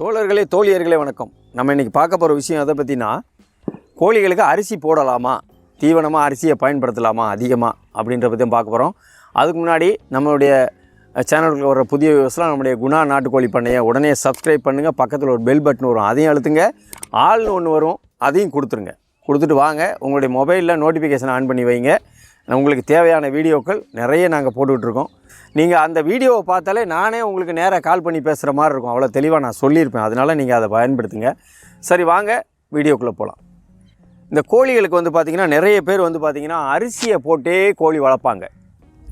தோழர்களே தோழியர்களே வணக்கம். நம்ம இன்றைக்கி பார்க்க போகிற விஷயம் எதை பற்றினா கோழிகளுக்கு அரிசி போடலாமா? தீவனமாக அரிசியை பயன்படுத்தலாமா அதிகமாக அப்படின்ற பற்றியும் பார்க்க போகிறோம் அதுக்கு முன்னாடி நம்மளுடைய சேனலுக்கு வர புதிய விவசாயம் நம்முடைய குணா நாட்டுக்கோழி பண்ணையை உடனே சப்ஸ்கிரைப் பண்ணுங்கள் பக்கத்தில் ஒரு பெல் பட்டன் வரும். அதையும் அழுத்துங்க. ஆள்னு ஒன்று வரும். அதையும் கொடுத்துருங்க. கொடுத்துட்டு வாங்க. உங்களுடைய மொபைலில் நோட்டிஃபிகேஷன் ஆன் பண்ணி வைங்க. உங்களுக்கு தேவையான வீடியோக்கள் நிறைய நாங்கள் போட்டுட்ருக்கோம் நீங்கள் அந்த வீடியோவை பார்த்தாலே நானே உங்களுக்கு நேராக கால் பண்ணி பேசுகிற மாதிரி இருக்கும். அவ்வளோ தெளிவாக நான் சொல்லியிருப்பேன். அதனால் நீங்கள் அதை பயன்படுத்துங்க. சரி வாங்க வீடியோக்குள்ளே போகலாம் இந்த கோழிகளுக்கு வந்து பார்த்திங்கன்னா நிறைய பேர் வந்து பார்த்திங்கன்னா அரிசியை போட்டே கோழி வளர்ப்பாங்க.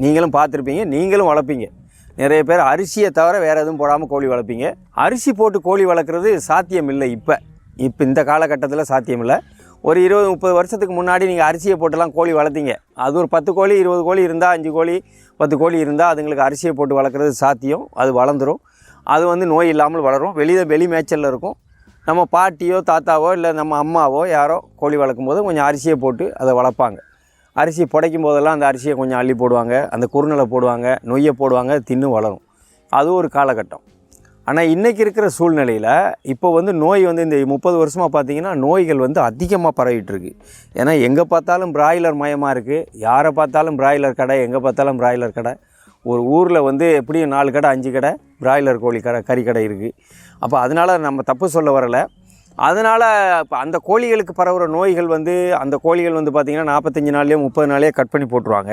நீங்களும் பார்த்துருப்பீங்க நீங்களும் வளர்ப்பீங்க. நிறைய பேர் அரிசியை தவிர வேறு எதுவும் போடாமல் கோழி வளர்ப்பீங்க. அரிசி போட்டு கோழி வளர்க்குறது சாத்தியம் இல்லை இப்போ. இப்போ இந்த காலகட்டத்தில் சாத்தியம் இல்லை. ஒரு இருபது முப்பது வருஷத்துக்கு முன்னாடி நீங்கள் அரிசியை போட்டுலாம் கோழி வளர்த்தீங்க. அது ஒரு பத்து கோழி இருபது கோழி இருந்தால் அஞ்சு கோழி பத்து கோழி இருந்தால் அதுங்களுக்கு அரிசியை போட்டு வளர்க்குறது சாத்தியம். அது வளர்ந்துடும் அது வந்து நோய் இல்லாமல் வளரும். வெளியில் வெளி மேய்ச்சலில் இருக்கும். நம்ம பாட்டியோ தாத்தாவோ இல்லை நம்ம அம்மாவோ யாரோ கோழி வளர்க்கும் போது கொஞ்சம் அரிசியை போட்டு அதை வளர்ப்பாங்க. அரிசி புடைக்கும் போதெல்லாம் அந்த அரிசியை கொஞ்சம் அள்ளி போடுவாங்க. அந்த குறுநலை போடுவாங்க. நொய்யை போடுவாங்க. தின்னு வளரும். அது ஒரு காலகட்டம். ஆனால் இன்றைக்கி இருக்கிற சூழ்நிலையில் இப்போ வந்து நோய் வந்து இந்த முப்பது வருஷமாக பார்த்திங்கன்னா நோய்கள் வந்து அதிகமாக பரவிட்டுருக்கு. ஏன்னா எங்கே பார்த்தாலும் பிராய்லர் மயமாக இருக்குது யாரை பார்த்தாலும் பிராய்லர் கடை எங்கே பார்த்தாலும் பிராய்லர் கடை. ஒரு ஊரில் வந்து எப்படியும் நாலு கடை அஞ்சு கடை பிராய்லர் கோழி கடை கறி கடை இருக்குது அப்போ அதனால் நம்ம தப்பு சொல்ல வரலை. அதனால் இப்போ அந்த கோழிகளுக்கு பரவுகிற நோய்கள் வந்து அந்த கோழிகள் வந்து பார்த்திங்கன்னா நாற்பத்தஞ்சு நாள்லேயோ முப்பது நாளையோ கட் பண்ணி போட்டுருவாங்க.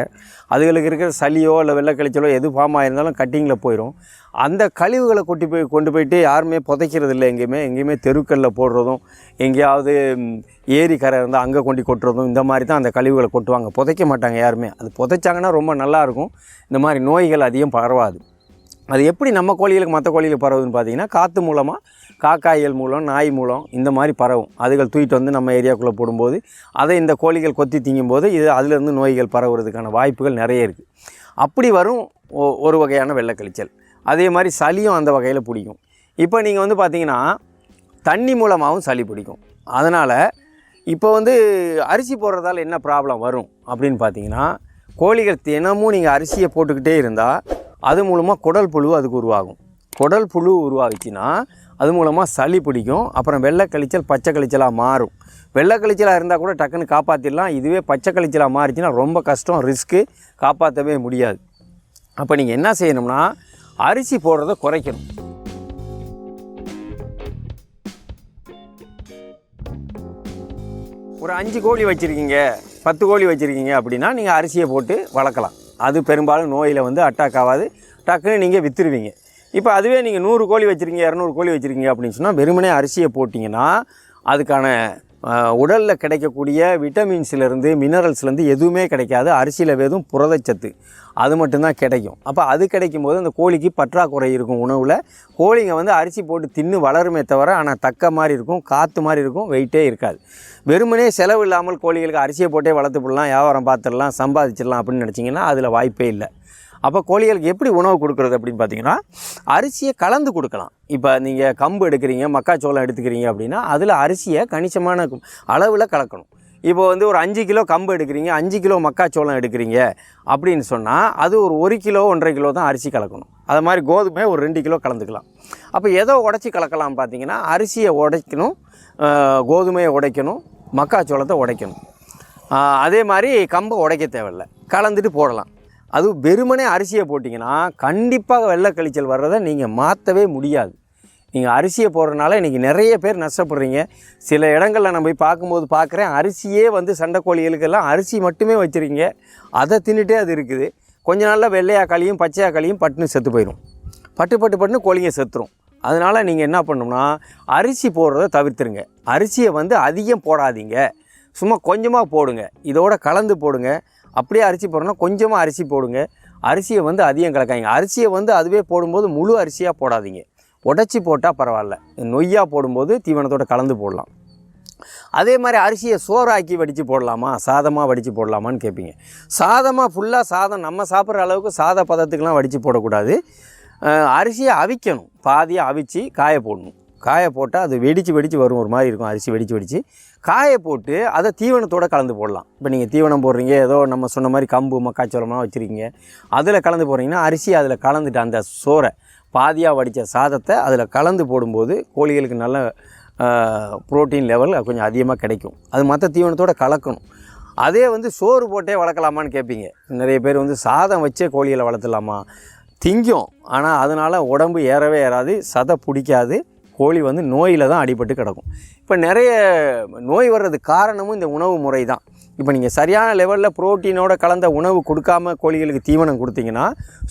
அதுகளுக்கு இருக்கிற சளியோ இல்லை வெள்ளக்கழிச்சலோ எது ஃபார்ம் இருந்தாலும் கட்டிங்கில் போயிடும் அந்த கழிவுகளை கொட்டி போய் கொண்டு போயிட்டு யாருமே புதைக்கிறது இல்லை எங்கேயுமே. எங்கேயுமே தெருக்களில் போடுறதும் எங்கேயாவது ஏரி கரை இருந்தால் அங்கே கொண்டு கொட்டுறதும் இந்த மாதிரி தான் அந்த கழிவுகளை கொட்டுவாங்க. புதைக்க மாட்டாங்க யாருமே. அது புதைச்சாங்கன்னா ரொம்ப நல்லாயிருக்கும் இந்த மாதிரி நோய்கள் அதிகம் பரவாது. அது எப்படி நம்ம கோழிகளுக்கு மற்ற கோழிகளுக்கு பரவுதுன்னு பார்த்தீங்கன்னா காற்று மூலமாக காக்காய்கள் மூலம் நாய் மூலம் இந்த மாதிரி பரவும். அதுகள் தூக்கிட்டு வந்து நம்ம ஏரியாக்குள்ளே போடும்போது அதை இந்த கோழிகள் கொத்தி திங்கும்போது இது அதிலிருந்து நோய்கள் பரவுறதுக்கான வாய்ப்புகள் நிறைய இருக்குது அப்படி வரும் ஒரு வகையான வெள்ளைக்கழிச்சல். அதே மாதிரி சளியும் அந்த வகையில் பிடிக்கும். இப்போ நீங்கள் வந்து பார்த்தீங்கன்னா தண்ணி மூலமாகவும் சளி பிடிக்கும். அதனால் இப்போ வந்து அரிசி போடுறதால என்ன ப்ராப்ளம் வரும் அப்படின்னு பார்த்தீங்கன்னா கோழிகள் தினமும் நீங்கள் அரிசியை போட்டுக்கிட்டே இருந்தால் அது மூலமாக குடல் புழு அதுக்கு உருவாகும். குடல் புழு உருவாகிச்சின்னா அது மூலமாக சளி பிடிக்கும் அப்புறம் வெள்ளை கழிச்சல் பச்சை கழிச்சலாக மாறும். வெள்ளை கழிச்சலாக இருந்தால் கூட டக்குன்னு காப்பாற்றிடலாம் இதுவே பச்சை கழிச்சலாக மாறிச்சின்னா ரொம்ப கஷ்டம் ரிஸ்க்கு காப்பாற்றவே முடியாது. அப்போ நீங்கள் என்ன செய்யணும்னா அரிசி போடுறத குறைக்கணும். ஒரு அஞ்சு கோழி வச்சுருக்கீங்க பத்து கோழி வச்சுருக்கீங்க அப்படின்னா நீங்கள் அரிசியை போட்டு வளர்க்கலாம். அது பெரும்பாலும் நோயில் வந்து அட்டாக் ஆகாது. டக்குன்னு நீங்கள் விற்றுருவீங்க இப்போ அதுவே நீங்கள் நூறு கோழி வச்சுருக்கீங்க இரநூறு கோழி வச்சுருக்கீங்க அப்படின்னு சொன்னால் வெறுமனே அரிசியை போட்டிங்கன்னா அதுக்கான உடலில் கிடைக்கக்கூடிய விட்டமின்ஸ்லேருந்து மினரல்ஸ்லேருந்து எதுவுமே கிடைக்காது. அரிசியில் வெறும் புரதச்சத்து. அது மட்டும்தான் கிடைக்கும். அப்போ அது கிடைக்கும் போது அந்த கோழிக்கு பற்றாக்குறை இருக்கும் உணவில். கோழிங்க வந்து அரிசி போட்டு தின்னு வளருமே தவிர ஆனால் தக்க மாதிரி இருக்கும் காற்று மாதிரி இருக்கும் வெயிட்டே இருக்காது. வெறுமனே செலவு இல்லாமல் கோழிகளுக்கு அரிசியை போட்டே வளர்த்து விடலாம் வியாபாரம் பார்த்துடலாம் சம்பாதிச்சிடலாம் அப்படின்னு நினச்சிங்கன்னா அதில் வாய்ப்பே இல்லை. அப்போ கோழிகளுக்கு எப்படி உணவு கொடுக்குறது அப்படின்னு பார்த்தீங்கன்னா அரிசியை கலந்து கொடுக்கலாம். இப்போ நீங்கள் கம்பு எடுக்கிறீங்க மக்காச்சோளம் எடுத்துக்கிறீங்க அப்படின்னா அதில் அரிசியை கணிசமான அளவில் கலக்கணும். இப்போ வந்து ஒரு அஞ்சு கிலோ கம்பு எடுக்கிறீங்க அஞ்சு கிலோ மக்காச்சோளம் எடுக்கிறீங்க அப்படின்னு சொன்னால் அது ஒரு ஒரு கிலோ ஒன்றரை கிலோ தான் அரிசி கலக்கணும். அது மாதிரி கோதுமை ஒரு ரெண்டு கிலோ கலந்துக்கலாம். அப்போ எதோ உடச்சி கலக்கலாம் பார்த்தீங்கன்னா அரிசியை உடைக்கணும் கோதுமையை உடைக்கணும் மக்காச்சோளத்தை உடைக்கணும். அதே மாதிரி கம்பை உடைக்க தேவையில்ல. கலந்துட்டு போடலாம். அது வெறுமனே அரிசியை போட்டிங்கன்னா கண்டிப்பாக வெள்ளக்கழிச்சல் வர்றதை நீங்கள் மாற்றவே முடியாது. நீங்கள் அரிசியை போடுறதுனால இன்றைக்கி நிறைய பேர் நஷ்டப்படுறீங்க. சில இடங்களில் நான் போய் பார்க்கும்போது பார்க்குறேன் அரிசியே வந்து சண்டைக்கோழிகளுக்கெல்லாம் அரிசி மட்டுமே வச்சுருக்கீங்க. அதை தின்னுட்டே அது இருக்குது. கொஞ்ச நாளில் வெள்ளையா களியும் பச்சையா களியும் பட்டுன்னு செத்து போயிடும் பட்டு பட்டு பட்டுன்னு கோழிங்க செத்துரும். அதனால் நீங்கள் என்ன பண்ணணும்னா அரிசி போடுறத தவிர்த்துருங்க. அரிசியை வந்து அதிகம் போடாதீங்க. சும்மா கொஞ்சமாக போடுங்க. இதோட கலந்து போடுங்க. அப்படியே அரிசி போடணும்னா கொஞ்சமாக அரிசி போடுங்க. அரிசியை வந்து அதிகம் கலக்காதீங்க. அரிசியை வந்து அதுவே போடும்போது முழு அரிசியாக போடாதீங்க. உடச்சி போட்டால் பரவாயில்ல. நொய்யாக போடும்போது தீவனத்தோடு கலந்து போடலாம். அதே மாதிரி அரிசியை சோறாக்கி வடித்து போடலாமா? சாதமாக வடித்து போடலாமான்னு கேட்பீங்க சாதமாக ஃபுல்லாக சாதம் நம்ம சாப்பிட்ற அளவுக்கு சாத பதத்துக்கெலாம் வடித்து போடக்கூடாது. அரிசியை அவிக்கணும். பாதியாக அவிச்சு காய போடணும். காய போட்டால் அது வெடித்து வெடித்து வரும். ஒரு மாதிரி இருக்கும். அரிசி வெடித்து வெடித்து காய போட்டு அதை தீவனத்தோட கலந்து போடலாம். இப்போ நீங்கள் தீவனம் போடுறீங்க ஏதோ நம்ம சொன்ன மாதிரி கம்பு மக்காச்சோளம்லாம் வச்சுருக்கீங்க. அதில் கலந்து போடுறீங்கன்னா அரிசி அதில் கலந்துட்டு அந்த சோறை பாதியாக வடித்த சாதத்தை அதில் கலந்து போடும்போது கோழிகளுக்கு நல்ல ப்ரோட்டீன் லெவல் கொஞ்சம் அதிகமாக கிடைக்கும். அது மற்ற தீவனத்தோடு கலக்கணும். அதே வந்து சோறு போட்டே வளர்க்கலாமான்னு கேட்பீங்க நிறைய பேர் வந்து சாதம் வச்சே கோழிகளை வளர்த்துலாமா திங்கும். ஆனால் அதனால் உடம்பு ஏறவே ஏறாது சதை பிடிக்காது. கோழி வந்து நோயில் தான் அடிபட்டு கிடக்கும். இப்போ நிறைய நோய் வர்றதுக்கு காரணமும் இந்த உணவு முறை தான் இப்போ நீங்கள் சரியான லெவலில் புரோட்டீனோட கலந்த உணவு கொடுக்காம கோழிகளுக்கு தீவனம் கொடுத்தீங்கன்னா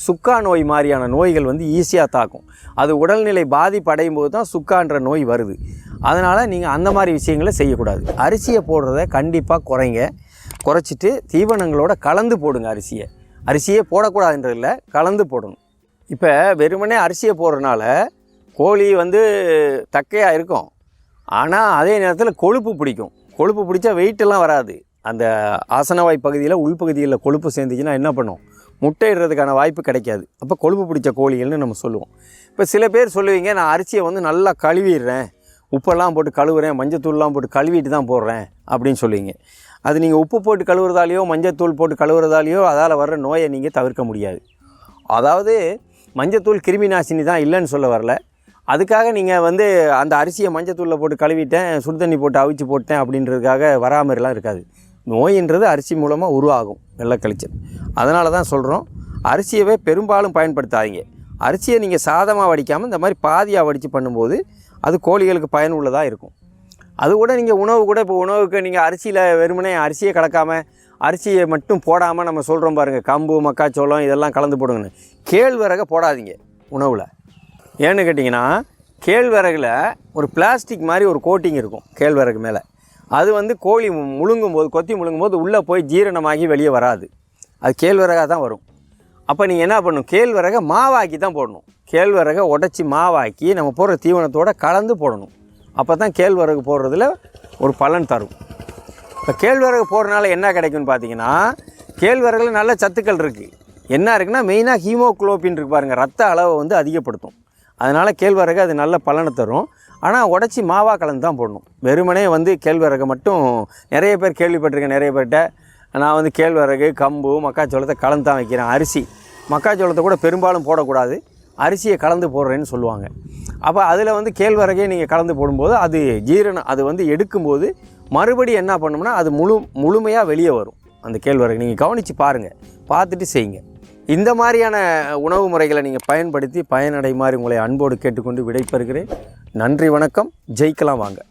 சுக்கா நோய் மாதிரியான நோய்கள் வந்து ஈஸியாக தாக்கும். அது உடல்நிலை பாதிப்படையும் போது தான் சுக்கான்ற நோய் வருது. அதனால் நீங்கள் அந்த மாதிரி விஷயங்களை செய்யக்கூடாது. அரிசியை போடுறத கண்டிப்பாக குறைங்க. குறைச்சிட்டு தீவனங்களோட கலந்து போடுங்க அரிசியை. அரிசியே போடக்கூடாதுன்றதில்ல கலந்து போடணும். இப்போ வெறுமனே அரிசியை போடுறதுனால கோழி வந்து தக்கையாக இருக்கும். ஆனால் அதே நேரத்தில் கொழுப்பு பிடிக்கும். கொழுப்பு பிடிச்சா வெயிட்டெல்லாம் வராது. அந்த ஆசனவாய் பகுதியில் உள்பகுதியில் கொழுப்பு சேர்ந்துச்சுன்னா என்ன பண்ணும்? முட்டையிடுறதுக்கான வாய்ப்பு கிடைக்காது. அப்போ கொழுப்பு பிடிச்ச கோழிகள்னு நம்ம சொல்லுவோம். இப்போ சில பேர் சொல்லுவீங்க நான் அரிசியை வந்து நல்லா கழுவிடுறேன். உப்பெல்லாம் போட்டு கழுவுறேன். மஞ்சத்தூள்லாம் போட்டு கழுவிட்டு தான் போடுறேன். அப்படின்னு சொல்லுவீங்க. அது நீங்கள் உப்பு போட்டு கழுவுறதாலேயோ மஞ்சத்தூள் போட்டு கழுவுறதாலேயோ அதால் வர்ற நோயை நீங்கள் தவிர்க்க முடியாது. அதாவது மஞ்சத்தூள் கிருமி நாசினி தான் இல்லைன்னு சொல்ல வரல. அதுக்காக நீங்கள் வந்து அந்த அரிசியை மஞ்சத்தூளில் போட்டு கழுவிட்டேன் சுடு தண்ணி போட்டு அவிச்சு போட்டேன் அப்படின்றதுக்காக வராமலாம் இருக்காது. நோயின்றது அரிசி மூலமாக உருவாகும் வெள்ளக்கழிச்சல் அதனால தான் சொல்கிறோம் அரிசியவே பெரும்பாலும் பயன்படுத்தாதீங்க. அரிசியை நீங்கள் சாதமாக வடிக்காமல் இந்த மாதிரி பாதியாக வடித்து பண்ணும்போது அது கோழிகளுக்கு பயனுள்ளதாக இருக்கும். அது கூட நீங்கள் உணவு கூட இப்போ உணவுக்கு நீங்கள் அரிசியில் வெறுமனே அரிசியை கலக்காமல் அரிசியை மட்டும் போடாமல் நம்ம சொல்கிறோம் பாருங்கள் கம்பு மக்காச்சோளம் இதெல்லாம் கலந்து போடுங்கன்னு. கேழ்வரகை போடாதீங்க உணவில். ஏன்னு கேட்டிங்கன்னா கேழ்வரகில் ஒரு பிளாஸ்டிக் மாதிரி ஒரு கோட்டிங் இருக்கும் கேழ்வரகு மேலே. அது வந்து கோழி முழுங்கும் போது கொத்தி முழுங்கும் போது உள்ளே போய் ஜீரணமாகி வெளியே வராது. அது கேழ்வரகாக தான் வரும். அப்போ நீங்கள் என்ன பண்ணணும்? கேழ்வரகை மாவாக்கி தான் போடணும். கேழ்வரகை உடச்சி மாவாக்கி நம்ம போடுற தீவனத்தோடு கலந்து போடணும். அப்போ தான் கேழ்வரகு போடுறதுல ஒரு பலன் தரும். இப்போ கேழ்வரகு போடுறதுனால என்ன கிடைக்கும்னு பார்த்தீங்கன்னா கேழ்வரகில் நல்ல சத்துக்கள் இருக்குது என்ன இருக்குன்னா மெயினாக ஹீமோகுளோபின் இருக்கு பாருங்கள் ரத்த அளவை வந்து அதிகப்படுத்தும். அதனால் கேழ்வரகு அது நல்ல பலனை தரும். ஆனால் உடச்சி மாவா கலந்து தான் போடணும். வெறுமனே வந்து கேழ்வரகை மட்டும் நிறைய பேர் கேள்விப்பட்டிருக்கேன் நிறைய பேர்கிட்ட. நான் வந்து கேழ்வரகு கம்பு மக்காச்சோளத்தை கலந்து தான் வைக்கிறேன். அரிசி மக்காச்சோளத்தை கூட பெரும்பாலும் போடக்கூடாது. அரிசியை கலந்து போடுறேன்னு சொல்லுவாங்க. அப்போ அதில் வந்து கேழ்வரகே நீங்கள் கலந்து போடும்போது அது ஜீரணம் அது வந்து எடுக்கும்போது மறுபடியும் என்ன பண்ணும்னா அது முழு முழுமையாக வெளியே வரும். அந்த கேழ்வரகு நீங்கள் கவனித்து பாருங்கள் பார்த்துட்டு செய்யுங்க. இந்த மாதிரியான உணவு முறைகளை நீங்கள் பயன்படுத்தி பயனடை மாதிரி உங்களை அன்போடு கேட்டுக்கொண்டு விடைபெறுகிறேன். நன்றி வணக்கம். ஜெயிக்கலாம் வாங்க.